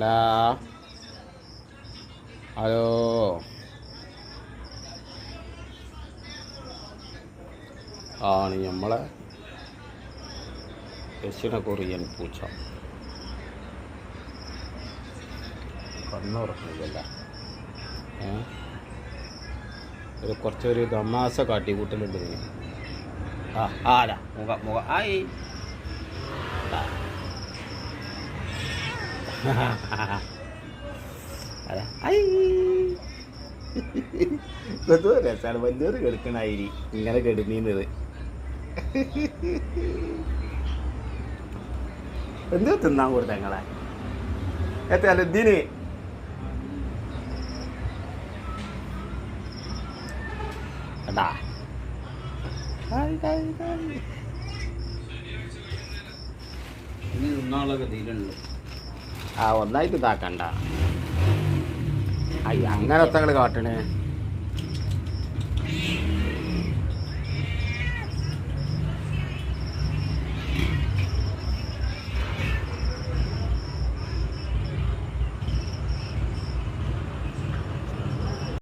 Hello hello ആണ് നമ്മളെ ദക്ഷിണ കൊറിയൻ പൂച്ച. കണ്ണുറക്കുന്നില്ല ഒരു കുറച്ചൊരു തമാശ കാട്ടിക്കൂട്ടലുണ്ട് ആ ആരാ? മുഖ മുഖ ആയി. എന്തോ രസാണ് വലിയൊരു കെടുക്കണായിരി ഇങ്ങനെ കെടുന്നത് എന്തോ തിന്നാൻ കൊടുത്ത ഞങ്ങളെ എത്താല ഇതിന് എടാ ഹായ് ഹായ് ഹായ്. ഇനി ആ ഒന്നായിട്ട് ഇതാക്കണ്ട അയ്യ അങ്ങനത്തെ കാട്ടണേ.